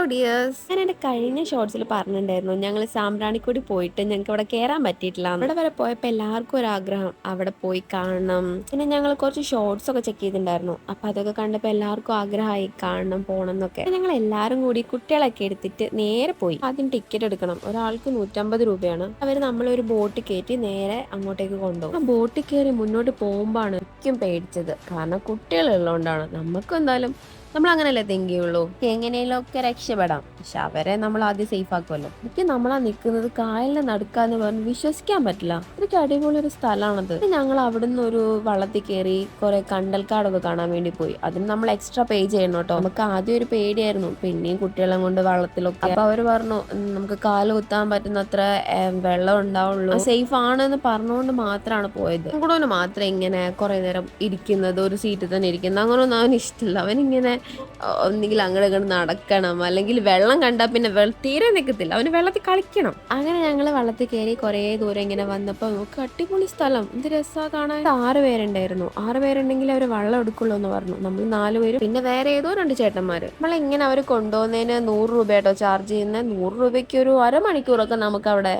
Hello dears. ഞാൻ എന്റെ കഴിഞ്ഞ ഷോർട്സിൽ പറഞ്ഞിട്ടുണ്ടായിരുന്നു ഞങ്ങൾ സാമ്പ്രാണിക്കൊടി പോയിട്ട് ഞങ്ങൾക്ക് അവിടെ കയറാൻ പറ്റിയിട്ടില്ല അവിടെ വരെ പോയപ്പോൾ എല്ലാവർക്കും ഒരു ആഗ്രഹം അവിടെ പോയി കാണണം. പിന്നെ ഞങ്ങൾ കുറച്ച് ഷോർട്സ് ഒക്കെ ചെക്ക് ചെയ്തിട്ടുണ്ടായിരുന്നു. അപ്പം അതൊക്കെ കണ്ടപ്പോൾ എല്ലാവർക്കും ആഗ്രഹമായി കാണണം പോകണം എന്നൊക്കെ. ഞങ്ങൾ എല്ലാവരും കൂടി കുട്ടികളൊക്കെ എടുത്തിട്ട് നേരെ പോയി. ആദ്യം ടിക്കറ്റ് എടുക്കണം. ഒരാൾക്ക് നൂറ്റമ്പത് രൂപയാണ്. അവർ നമ്മളൊരു ബോട്ട് കയറ്റി നേരെ അങ്ങോട്ടേക്ക് കൊണ്ടുപോകും. ആ ബോട്ട് കയറി മുന്നോട്ട് പോകുമ്പോഴാണ് ഒരിക്കും പേടിച്ചത്. കാരണം കുട്ടികളുള്ളതുകൊണ്ടാണ് നമുക്ക് എന്തായാലും നമ്മൾ അങ്ങനെയല്ലേ തിങ്ക് ചെയ്യുള്ളൂ രക്ഷപ്പെടാം. പക്ഷെ അവരെ നമ്മൾ ആദ്യം സേഫ് ആക്കുമല്ലോ എനിക്ക് നമ്മളാ നിൽക്കുന്നത് കായലിന്റെ നടുക്കാന്ന് പറഞ്ഞ് വിശ്വസിക്കാൻ പറ്റില്ല. അത്രയ്ക്ക് അടിപൊളി ഒരു സ്ഥലമാണത് ഞങ്ങൾ അവിടുന്ന് ഒരു വള്ളത്തിൽ കയറി കുറെ കണ്ടൽക്കാടൊക്കെ കാണാൻ വേണ്ടി പോയി. അതിന് നമ്മൾ എക്സ്ട്രാ പേ ചെയ്യണം കേട്ടോ. നമുക്ക് ആദ്യം ഒരു പേടിയായിരുന്നു. പിന്നെയും കുട്ടികളെ കൊണ്ട് വള്ളത്തിലൊക്കെ. അപ്പൊ അവർ പറഞ്ഞു നമുക്ക് കാൽ കുത്താൻ പറ്റുന്ന അത്ര വെള്ളം ഉണ്ടാവുള്ളൂ. സേഫ് ആണെന്ന് പറഞ്ഞുകൊണ്ട് മാത്രമാണ് പോയത്. കൂടെ മാത്രം ഇങ്ങനെ കുറെ നേരം ഇരിക്കുന്നത് ഒരു സീറ്റിൽ തന്നെ ഇരിക്കുന്നത്. അങ്ങനെ ഒന്നും അവന് ഇഷ്ടമില്ല അവൻ ഇങ്ങനെ ഒന്നുകിൽ അങ്ങോട്ട് ഇങ്ങോട്ട് നടക്കണം. അല്ലെങ്കിൽ വെള്ളം കണ്ടാൽ പിന്നെ തീരെ നിൽക്കത്തില്ല അവന് വെള്ളത്തിൽ കളിക്കണം. അങ്ങനെ ഞങ്ങൾ വെള്ളത്തിൽ കയറി കുറേ ദൂരം ഇങ്ങനെ വന്നപ്പോൾ നമുക്ക് അടിപൊളി സ്ഥലം. എന്ത് രസാ കാണാൻ. ആറ് പേരുണ്ടായിരുന്നു. ആറ് പേരുണ്ടെങ്കിൽ അവർ വെള്ളം എടുക്കുള്ളൂ എന്ന് പറഞ്ഞു. നമ്മൾ നാല് പേരും. പിന്നെ വേറെ ഏതോ രണ്ട് ചേട്ടന്മാർ നമ്മളിങ്ങനെ അവർ കൊണ്ടുപോകുന്നതിന് നൂറ് രൂപയായിട്ടോ ചാർജ് ചെയ്യുന്ന. നൂറ് രൂപയ്ക്ക് ഒരു അരമണിക്കൂറൊക്കെ നമുക്ക് അവിടെ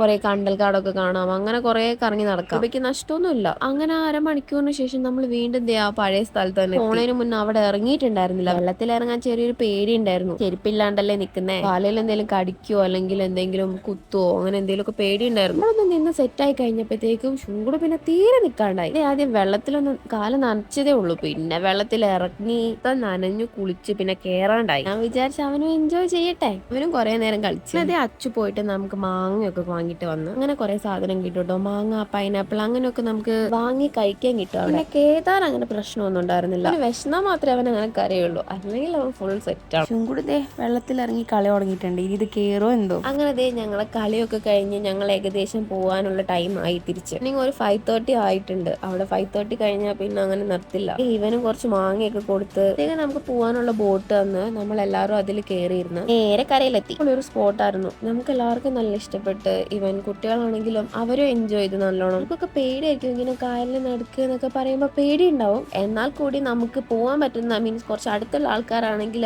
കുറെ കണ്ടൽക്കാടൊക്കെ കാണാം. അങ്ങനെ കുറെ കറങ്ങി നടക്കാം. രൂപയ്ക്ക് നഷ്ടമൊന്നുമില്ല. അങ്ങനെ അരമണിക്കൂറിന് ശേഷം നമ്മൾ വീണ്ടും ആ പഴയ സ്ഥലത്ത് തന്നെ പോണതിന് മുന്നേ അവിടെ ഇറങ്ങിയിട്ടുണ്ടായിരുന്നില്ല. വെള്ളത്തിൽ ഇറങ്ങാൻ ചെറിയൊരു പേടി ഉണ്ടായിരുന്നു ചെരുപ്പില്ലാണ്ടല്ലേ നിൽക്കുന്നേ കാലയിൽ എന്തെങ്കിലും കടിക്കോ അല്ലെങ്കിൽ എന്തെങ്കിലും കുത്തുവോ അങ്ങനെ എന്തെങ്കിലും ഒക്കെ പേടി ഉണ്ടായിരുന്നു നമ്മളൊന്ന് നിന്ന് സെറ്റായി കഴിഞ്ഞപ്പോഴത്തേക്കും ചൂട് പിന്നെ തീരെ നിൽക്കാണ്ടായി ആദ്യം വെള്ളത്തിലൊന്ന് കാൽ നനച്ചതേ ഉള്ളൂ. പിന്നെ വെള്ളത്തിൽ ഇറങ്ങി നനഞ്ഞു കുളിച്ച് പിന്നെ കേറാണ്ടായി. ഞാൻ വിചാരിച്ചു അവനും എൻജോയ് ചെയ്യട്ടെ. അവനും കുറെ നേരം കളിച്ചു. അതേ അച്ചു പോയിട്ട് നമുക്ക് മാങ്ങയൊക്കെ വാങ്ങിയിട്ട് വന്നു. അങ്ങനെ കുറെ സാധനം കിട്ടും കേട്ടോ. മാങ്ങ പൈനാപ്പിൾ അങ്ങനെയൊക്കെ നമുക്ക് വാങ്ങി കഴിക്കാൻ കിട്ടും അവിടെ. കേതാൻ അങ്ങനെ പ്രശ്നമൊന്നും ഉണ്ടായിരുന്നില്ല. വിശന്നാൽ മാത്രമേ അവൻ അങ്ങനെ കരയുള്ളൂ അല്ലെങ്കിൽ അവൻ ഫുൾ സെറ്റാണ് ആണ്. ദേ വെള്ളത്തിൽ ഇറങ്ങി കളി തുടങ്ങിയിട്ടുണ്ട്. ഇനി ഇത് കേറോ എന്തോ? അങ്ങനെ ദേ ഞങ്ങളെ കളിയൊക്കെ കഴിഞ്ഞ് ഞങ്ങൾ ഏകദേശം പോകാനുള്ള ടൈം ആയി തിരിച്ച്. നിങ്ങൾ ഒരു ഫൈവ് തേർട്ടി ആയിട്ടുണ്ട്. അവിടെ ഫൈവ് തേർട്ടി കഴിഞ്ഞാൽ പിന്നെ അങ്ങനെ നിർത്തില്ല. ഇവനും കുറച്ച് മാങ്ങയൊക്കെ കൊടുത്ത് ഇതേ നമുക്ക് പോകാനുള്ള ബോട്ട് തന്ന് നമ്മൾ എല്ലാവരും അതിൽ കയറിയിരുന്നു നേരെ കരയിലെത്തി. ഒരു സ്പോട്ടായിരുന്നു നമുക്ക് എല്ലാവർക്കും നല്ല ഇഷ്ടപ്പെട്ട് ഇവൻ കുട്ടികളാണെങ്കിലും അവരും എൻജോയ് ചെയ്ത് നല്ലോണം. നമുക്കൊക്കെ പേടിയായിരിക്കും ഇങ്ങനെ കായലിൽ നടക്കുക എന്നൊക്കെ പറയുമ്പോൾ പേടി ഉണ്ടാവും എന്നാൽ കൂടി നമുക്ക് പോകാൻ പറ്റുന്ന മീൻസ് കുറച്ച് അടുത്തുള്ള ആൾക്കാരാണെങ്കിൽ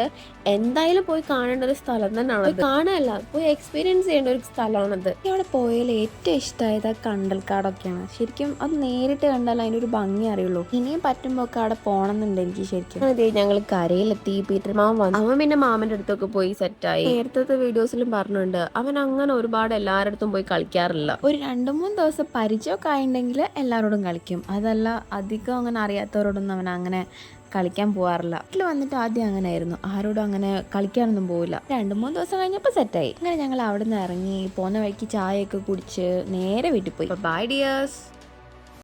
എന്തായാലും പോയി കാണേണ്ട ഒരു സ്ഥലം തന്നെയാണ് പോയി കാണാനല്ല പോയി എക്സ്പീരിയൻസ് ചെയ്യേണ്ട ഒരു സ്ഥലമാണത്. അവിടെ പോയാൽ ഏറ്റവും ഇഷ്ടമായത് ആ കണ്ടൽക്കാടൊക്കെയാണ്. ശരിക്കും അത് നേരിട്ട് കണ്ടാൽ അതിനൊരു ഭംഗി അറിയുള്ളൂ. ഇനിയും പറ്റുമ്പോൾ ഒക്കെ അവിടെ പോകണം എന്നുണ്ട് എനിക്ക് ശരിക്കും. അതെ ഞങ്ങൾ കരയിലെത്തി പീറ്റർ മാമൻ വന്നു അവൻ പിന്നെ മാമന്റെ അടുത്തൊക്കെ പോയി സെറ്റായി നേരത്തെ വീഡിയോസിലും പറഞ്ഞിട്ടുണ്ട് അവൻ അങ്ങനെ ഒരുപാട് എല്ലാവരുടെ അടുത്തും പോയി കളിക്കാറില്ല. ഒരു രണ്ട് മൂന്ന് ദിവസം പരിചയമൊക്കെ ആയിട്ടുണ്ടെങ്കിൽ എല്ലാവരോടും കളിക്കും. അതല്ല അധികം അങ്ങനെ അറിയാത്തവരോടൊന്നും അവൻ അങ്ങനെ കളിക്കാൻ പോകാറില്ല വീട്ടിൽ വന്നിട്ട് ആദ്യം അങ്ങനെ ആയിരുന്നു ആരോടും അങ്ങനെ കളിക്കാനൊന്നും പോവില്ല. രണ്ട് മൂന്ന് ദിവസം കഴിഞ്ഞപ്പോൾ സെറ്റായി. അങ്ങനെ ഞങ്ങൾ അവിടെ നിന്ന് ഇറങ്ങി പോകുന്ന വഴിക്ക് ചായയൊക്കെ കുടിച്ച് നേരെ വീട്ടിൽ പോയി. By dears